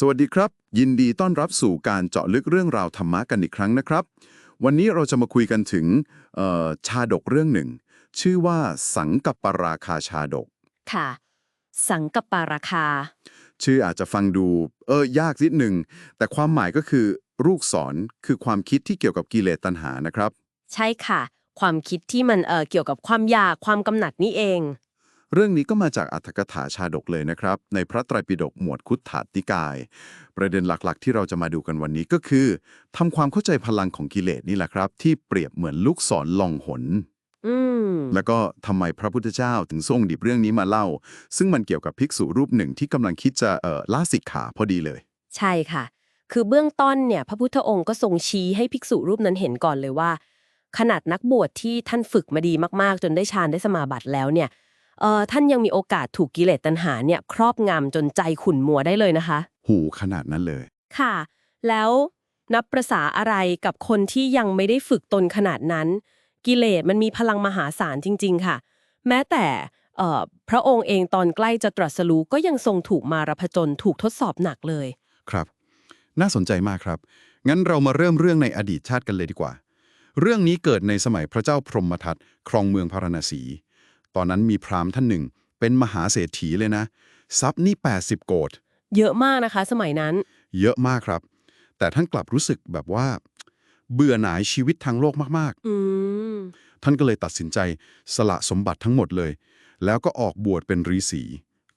สวัสดีครับ ยินดีต้อนรับสู่การเจาะลึกเรื่องราวธรรมะกันอีกครั้งนะครับ วันนี้เราจะมาคุยกันถึงเอ่อชาดกเรื่องหนึ่ง ชื่อว่าสังกัปปราคาชาดก ค่ะ สังกปาราคา ชื่ออาจจะฟังดูเออยากนิดหนึ่งแต่ความหมายก็คือลูกศรคือความคิดที่เกี่ยวกับกิเลสตัณหานะครับ ใช่ค่ะ ความคิดที่มันเออเกี่ยวกับความอยากความกำหนัดนี่เอง เรื่องนี้ก็มาจากอัตถกถาชาดกเลยนะครับ ในพระไตรปิฎกหมวดคุตถาติกาย ประเด็นหลักๆ ที่เราจะมาดูกันวันนี้ก็คือทำความเข้าใจพลังของกิเลสนี่แหละครับ ที่เปรียบเหมือนลูกศรล่องหนอืมแล้วก็ทำไมพระพุทธเจ้าถึงทรงหยิบเรื่องนี้มาเล่า ซึ่งมันเกี่ยวกับภิกษุรูปหนึ่งที่กำลังคิดจะเอ่อล่าสิกขาพอดีเลย ใช่ค่ะ คือเบื้องต้นเนี่ยพระพุทธองค์ก็ทรงชี้ให้ภิกษุรูปนั้นเห็นก่อนเลยว่า ขนาดนักบวชที่ท่านฝึกมาดีมากๆ จนได้ฌานได้สมาบัติแล้วเนี่ยเออ ท่านยังมีโอกาสถูกกิเลสตัณหาเนี่ยครอบงำจนใจขุ่นมัวได้เลยนะคะ หูขนาดนั้นเลย ค่ะ แล้วนับประษาอะไรกับคนที่ยังไม่ได้ฝึกตนขนาดนั้น กิเลสมันมีพลังมหาศาลจริง ๆ ค่ะ แม้แต่เอ่อพระองค์เองตอนใกล้จะตรัสรู้ก็ยังทรงถูกมารพจนถูกทดสอบหนักเลย ครับ น่าสนใจมากครับ งั้นเรามาเริ่มเรื่องในอดีตชาติกันเลยดีกว่า เรื่องนี้เกิดในสมัยพระเจ้าพรหมทัตครองเมืองพาราณสี ตอนนั้นมีพราหมณ์ท่านหนึ่ง เป็นมหาเศรษฐีเลยนะ ทรัพย์นี่ 80 โกดเยอะมากนะคะ สมัยนั้น เยอะมากครับ แต่ท่านกลับรู้สึกแบบว่า เบื่อหน่ายชีวิตทางโลกมากอืมๆท่านก็เลยตัดสินใจสละสมบัติทั้งหมดเลย แล้วก็ออกบวชเป็นฤาษี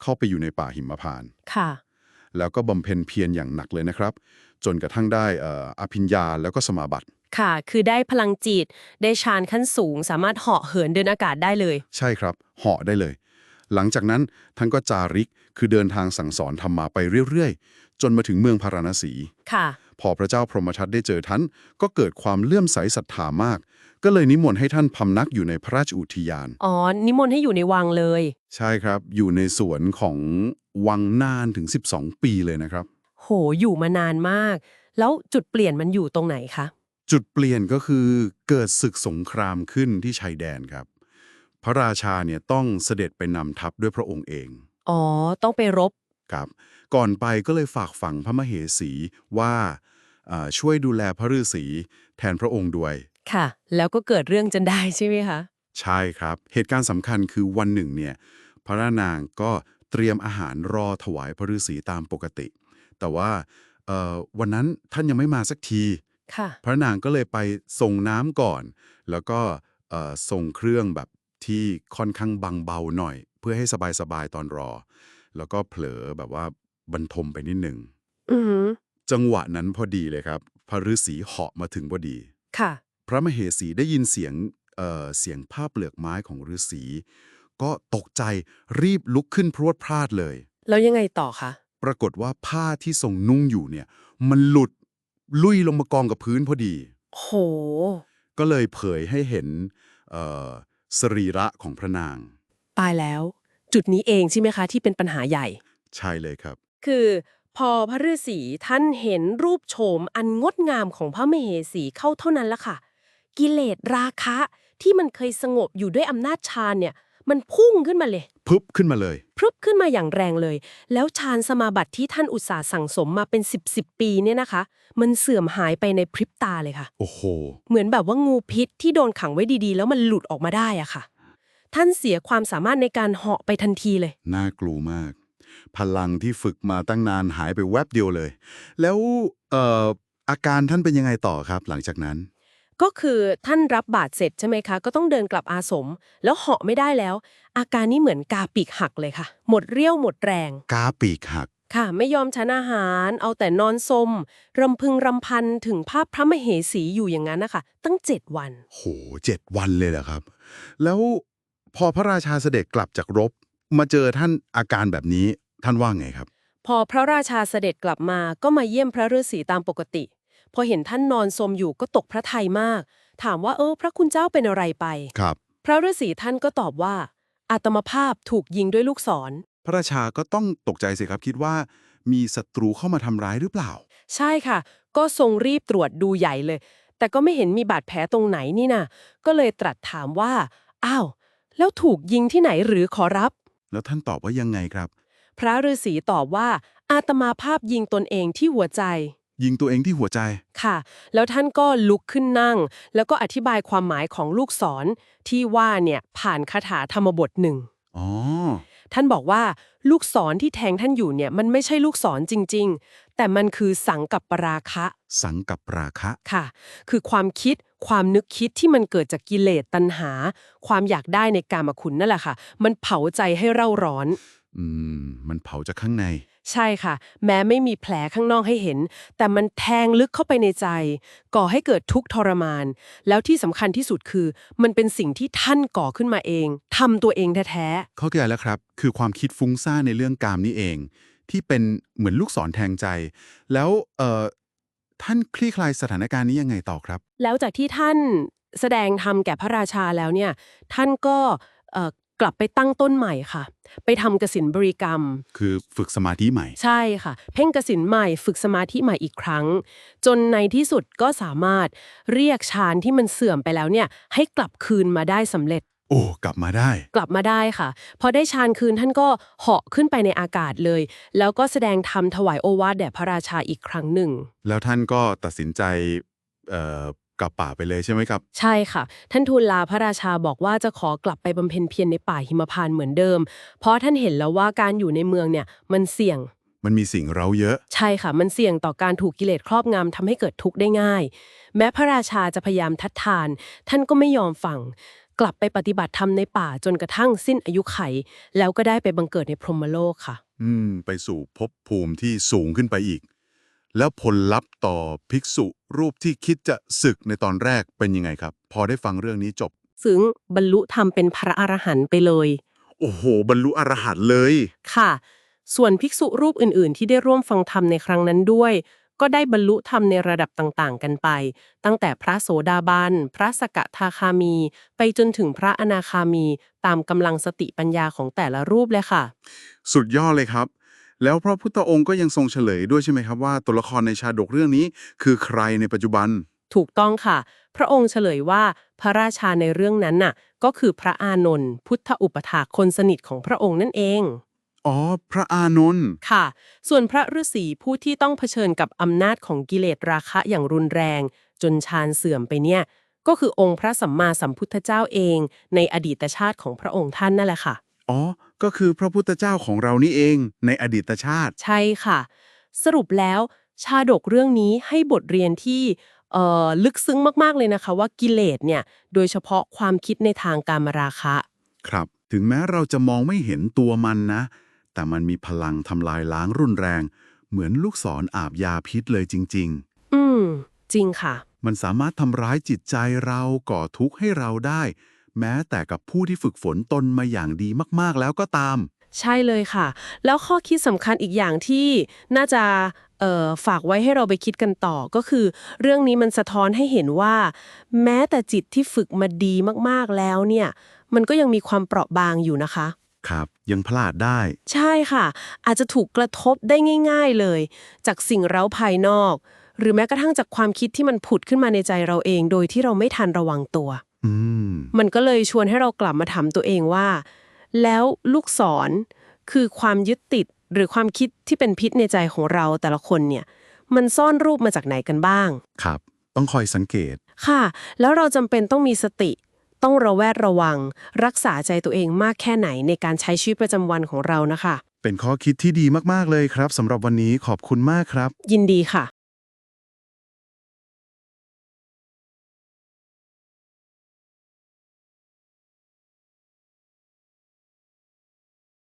เข้าไปอยู่ในป่าหิมพานต์ค่ะ แล้วก็บำเพ็ญเพียรอย่างหนักเลยนะครับ จนกระทั่งได้เอ่ออภิญญาแล้วก็สมาบัติ ค่ะ คือได้พลังจิต ได้ฌานขั้นสูง สามารถเหาะเหินเดินอากาศได้เลย ใช่ครับ เหาะได้เลย หลังจากนั้นท่านก็จาริก คือเดินทางสั่งสอนธรรมาไปเรื่อยๆ จนมาถึงเมืองพาราณสี ค่ะ พอพระเจ้าพรหมทัตได้เจอท่าน ก็เกิดความเลื่อมใสศรัทธามาก ก็เลยนิมนต์ให้ท่านพำนักอยู่ในพระราชอุทยาน อ๋อ นิมนต์ให้อยู่ในวังเลย ใช่ครับ อยู่ในสวนของวังนานถึง 12 ปีเลยนะครับ โห อยู่มานานมาก แล้วจุดเปลี่ยนมันอยู่ตรงไหนคะ จุดเปลี่ยนก็คือเกิดศึกสงครามขึ้นที่ชายแดนครับ พระราชาเนี่ยต้องเสด็จไปนำทัพด้วยพระองค์เอง อ๋อ ต้องไปรบครับก่อนไปก็เลยฝากฝังพระมเหสีว่าอ่าช่วยดูแลพระฤาษีแทนพระองค์ด้วย ค่ะ แล้วก็เกิดเรื่องจนได้ใช่ไหมคะ ใช่ครับ เหตุการณ์สำคัญคือวันหนึ่งเนี่ยพระนางก็เตรียมอาหารรอถวายพระฤาษีตามปกติ แต่ว่าเอ่อวันนั้นท่านยังไม่มาสักทีค่ะ พระนางก็เลยไปส่งน้ำก่อน แล้วก็เอ่อส่งเครื่องแบบที่ค่อนข้างบังเบาหน่อย เพื่อให้สบายๆตอนรอ แล้วก็เผลอแบบว่าบรรทมไปนิดหนึ่งอือหือจังหวะนั้นพอดีเลยครับ พระฤาษีเหาะมาถึงพอดีค่ะ พระมเหสีได้ยินเสียงเอ่อเสียงผ้าเปลือกไม้ของฤาษีก็ตกใจรีบลุกขึ้นพรวดพลาดเลย แล้วยังไงต่อคะ ปรากฏว่าผ้าที่ทรงนุ่งอยู่เนี่ย มันหลุด ลุยลงมากองกับพื้นพอดี โห ก็เลยเผยให้เห็นเอ่อสรีระของพระนาง ตายแล้ว จุดนี้เองใช่ไหมคะที่เป็นปัญหาใหญ่ ใช่เลยครับ คือพอพระฤาษีท่านเห็นรูปโฉมอันงดงามของพระมเหสีเข้าเท่านั้นละค่ะ กิเลสราคะที่มันเคยสงบอยู่ด้วยอำนาจฌานเนี่ย มันพุ่งขึ้นมาเลย พึบขึ้นมาเลยพรึบขึ้นมาอย่างแรงเลย แล้วฌานสมาบัติที่ท่านอุตสาห์สั่งสมมาเป็น 10บสปีเนี่ยนะคะ มันเสื่อมหายไปในพริบตาเลยค่ะ โอ้โห เหมือนแบบว่างูพิษที่โดนขังไว้ดีๆ แล้วมันหลุดออกมาได้อะค่ะ ท่านเสียความสามารถในการเหาะไปทันทีเลย น่ากลัวมาก พลังที่ฝึกมาตั้งนานหายไปแวบเดียวเลย แล้วเอ่ออาการท่านเป็นยังไงต่อครับ หลังจากนั้น ก็คือท่านรับบาดเสร็จใช่ไหมคะ ก็ต้องเดินกลับอาสม แล้วเหาะไม่ได้แล้ว อาการนี้เหมือนกาปีกหักเลยค่ะ หมดเรี่ยวหมดแรง กาปีกหักค่ะ ไม่ยอมฉันอาหาร เอาแต่นอนสมรำพึงรำพันถึงภาพพระมเหสีอยู่อย่างนั้นนะคะ ตั้งเจ็ดวัน โหเจ็ดวันเลยเหรอครับ แล้วพอพระราชาเสด็จกลับจากรบ มาเจอท่านอาการแบบนี้ท่านว่าไงครับ พอพระราชาเสด็จกลับมาก็มาเยี่ยมพระฤาษีตามปกติ พอเห็นท่านนอนสมอยู่ก็ตกพระทัยมาก ถามว่าเออ พระคุณเจ้าเป็นอะไรไป ครับ พระฤาษีท่านก็ตอบว่าอาตมภาพถูกยิงด้วยลูกศร พระราชาก็ต้องตกใจสิครับคิดว่า มีศัตรูเข้ามาทำร้ายหรือเปล่า ใช่ค่ะ ก็ทรงรีบตรวจดูใหญ่เลย แต่ก็ไม่เห็นมีบาดแผลตรงไหนนี่นะก็เลยตรัสถามว่า อ้าว แล้วถูกยิงที่ไหนหรือขอรับ แล้วท่านตอบว่ายังไงครับ พระฤาษีตอบว่าอาตมาภาพยิงตนเองที่หัวใจ ยิงตัวเองที่หัวใจ ค่ะ แล้วท่านก็ลุกขึ้นนั่ง แล้วก็อธิบายความหมายของลูกศรที่ว่าเนี่ยผ่านคาถาธรรมบทหนึ่ง อ๋อ ท่านบอกว่าลูกศรที่แทงท่านอยู่เนี่ยมันไม่ใช่ลูกศรจริง ๆ แต่มันคือสังกับปราคะ สังกับราคะ ค่ะ คือความคิดความนึกคิดที่มันเกิดจากกิเลสตัณหา ความอยากได้ในกามคุณนั่นแหละค่ะ มันเผาใจให้เร่าร้อน อืม มันเผาจากข้างใน ใช่ค่ะ แม้ไม่มีแผลข้างนอกให้เห็น แต่มันแทงลึกเข้าไปในใจ ก่อให้เกิดทุกข์ทรมาน แล้วที่สำคัญที่สุดคือ มันเป็นสิ่งที่ท่านก่อขึ้นมาเองทำตัวเองแท้เข้าใจแล้วครับ คือความคิดฟุ้งซ่านในเรื่องกามนี่เอง ที่เป็นเหมือนลูกศรแทงใจ แล้วเอ่อท่านคลี่คลายสถานการณ์นี้ยังไงต่อครับ ๆ แล้วจากที่ท่านแสดงธรรมแก่พระราชาแล้วเนี่ย ท่านก็เอ่อ กลับไปตั้งต้นใหม่ค่ะ ไปทำกสินบริกรรม คือฝึกสมาธิใหม่ ใช่ค่ะ เพ่งกสินใหม่ฝึกสมาธิใหม่อีกครั้ง จนในที่สุดก็สามารถเรียกฌานที่มันเสื่อมไปแล้วเนี่ยให้กลับคืนมาได้สำเร็จ โอ้กลับมาได้ กลับมาได้ค่ะ พอได้ฌานคืนท่านก็เหาะขึ้นไปในอากาศเลย แล้วก็แสดงธรรมถวายโอวาทแด่พระราชาอีกครั้งหนึ่ง แล้วท่านก็ตัดสินใจเอ่อ กลับป่าไปเลยใช่ไหมครับ ใช่ค่ะ ท่านทูลลาพระราชาบอกว่าจะขอกลับไปบำเพ็ญเพียรในป่าหิมพานต์เหมือนเดิม เพราะท่านเห็นแล้วว่าการอยู่ในเมืองเนี่ยมันเสี่ยง มันมีสิ่งเร้าเยอะ ใช่ค่ะ มันเสี่ยงต่อการถูกกิเลสครอบงำทำให้เกิดทุกข์ได้ง่าย แม้พระราชาจะพยายามทัดทาน ท่านก็ไม่ยอมฟัง กลับไปปฏิบัติธรรมในป่าจนกระทั่งสิ้นอายุไข แล้วก็ได้ไปบังเกิดในพรหมโลกค่ะ อืม ไปสู่ภพภูมิที่สูงขึ้นไปอีก แล้วผลลัพธ์ต่อภิกษุรูปที่คิดจะศึกในตอนแรกเป็นยังไงครับ พอได้ฟังเรื่องนี้จบ ซึ่งบรรลุธรรมเป็นพระอรหันต์ไปเลย โอ้โห บรรลุอรหันต์เลย ค่ะ ส่วนภิกษุรูปอื่น ๆ ที่ได้ร่วมฟังธรรมในครั้งนั้นด้วย ก็ได้บรรลุธรรมในระดับต่าง ๆ กันไป ตั้งแต่พระโสดาบัน พระสกทาคามี ไปจนถึงพระอนาคามี ตามกำลังสติปัญญาของแต่ละรูปเลยค่ะ สุดยอดเลยครับ แล้วพระพุทธองค์ก็ยังทรงเฉลยด้วยใช่ไหมครับว่าตัวละครในชาดกเรื่องนี้คือใครในปัจจุบัน ถูกต้องค่ะ พระองค์เฉลยว่าพระราชาในเรื่องนั้นน่ะ ก็คือพระอานนท์พุทธอุปถากคนสนิทของพระองค์นั่นเอง อ๋อ พระอานนท์ค่ะ ส่วนพระฤาษีผู้ที่ต้องเผชิญกับอำนาจของกิเลสราคะอย่างรุนแรง จนฌานเสื่อมไปเนี่ย ก็คือองค์พระสัมมาสัมพุทธเจ้าเอง ในอดีตชาติของพระองค์ท่านนั่นแหละค่ะ อ๋อ ก็คือพระพุทธเจ้าของเรานี่เองในอดีตชาติ ใช่ค่ะ สรุปแล้วชาดกเรื่องนี้ให้บทเรียนที่เอ่อลึกซึ้งมากๆเลยนะคะ ว่ากิเลสเนี่ยโดยเฉพาะความคิดในทางการมราคะ ครับ ถึงแม้เราจะมองไม่เห็นตัวมันนะ แต่มันมีพลังทำลายล้างรุนแรง เหมือนลูกศรออาบยาพิษเลยจริงอืม จริงค่ะๆมันสามารถทำร้ายจิตใจเราก่อทุกข์ให้เราได้ แม้แต่กับผู้ที่ฝึกฝนตนมาอย่างดีมากๆแล้วก็ตาม ใช่เลยค่ะ แล้วข้อคิดสำคัญอีกอย่างที่น่าจะเอ่อฝากไว้ให้เราไปคิดกันต่อก็คือ เรื่องนี้มันสะท้อนให้เห็นว่า แม้แต่จิตที่ฝึกมาดีมากๆแล้วเนี่ย มันก็ยังมีความเปราะบางอยู่นะคะ ครับยังพลาดได้ ใช่ค่ะ อาจจะถูกกระทบได้ง่าย ๆเลย จากสิ่งเร้าภายนอก หรือแม้กระทั่งจากความคิดที่มันผุดขึ้นมาในใจเราเอง โดยที่เราไม่ทันระวังตัวอืม มันก็เลยชวนให้เรากลับมาถามตัวเองว่า แล้วลูกศรคือความยึดติดหรือความคิดที่เป็นพิษในใจของเราแต่ละคนเนี่ย มันซ่อนรูปมาจากไหนกันบ้าง ครับ ต้องคอยสังเกต ค่ะ แล้วเราจำเป็นต้องมีสติ ต้องระแวดระวัง รักษาใจตัวเองมากแค่ไหนในการใช้ชีวิตประจำวันของเรานะคะ เป็นข้อคิดที่ดีมาก ๆ เลยครับสำหรับวันนี้ขอบคุณมากครับ ยินดีค่ะ